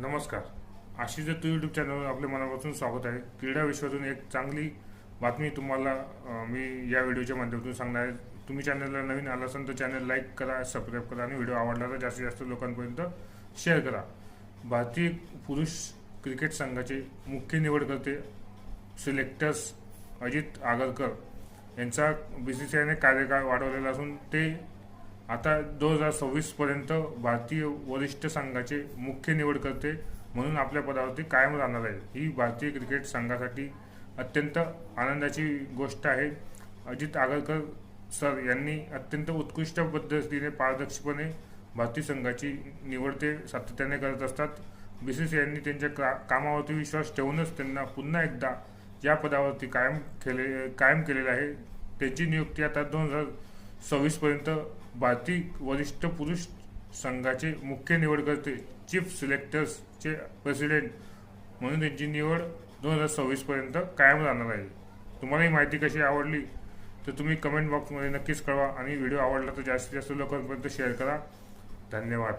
नमस्कार. आशिष दत्त यूट्यूब चॅनलवर आपले मनापासून स्वागत आहे. क्रीडा विश्वातून एक चांगली बातमी तुम्हाला मी या व्हिडिओच्या माध्यमातून सांगणार आहे. तुम्ही चॅनलला नवीन आला असाल तर चॅनल लाईक करा सबस्क्राईब करा आणि व्हिडिओ आवडला तर जास्तीत जास्त लोकांपर्यंत शेअर करा. भारतीय पुरुष क्रिकेट संघाचे मुख्य निवडकर्ते सिलेक्टर्स अजित आगरकर. यांचा बी सी सी आयने कार्यकाळ वाढवलेला असून ते आता दोन हजार सव्वीस पर्यंत भारतीय वरिष्ठ संघाचे मुख्य निवडकर्ते म्हणून आपल्या पदावरती कायम राहणार आहे ही भारतीय क्रिकेट संघासाठी अत्यंत आनंदाची गोष्ट आहे. अजित आगरकर सर यांनी अत्यंत उत्कृष्ट पद्धतीने पारदर्शकपणे भारतीय संघाची निवड ते सातत्याने करत असतात. बी सी सी यांनी त्यांच्या का कामावरती विश्वास ठेवूनच त्यांना पुन्हा एकदा या पदावरती कायम केले कायम केलेलं आहे. त्यांची नियुक्ती आता दोन हजार सव्वीस पर्यंत भारतीय वरिष्ठ पुरुष संघाचे मुख्य निवडकर्ते चीफ सिलेक्टर्सचे प्रेसिडेंट म्हणून त्यांची निवड दोन हजार सव्वीस पर्यंत कायम राहणार आहे. तुम्हाला ही माहिती कशी आवडली तर तुम्ही कमेंट बॉक्समध्ये नक्कीच कळवा आणि व्हिडिओ आवडला तर जास्तीत जास्त लोकांपर्यंत शेअर करा. धन्यवाद.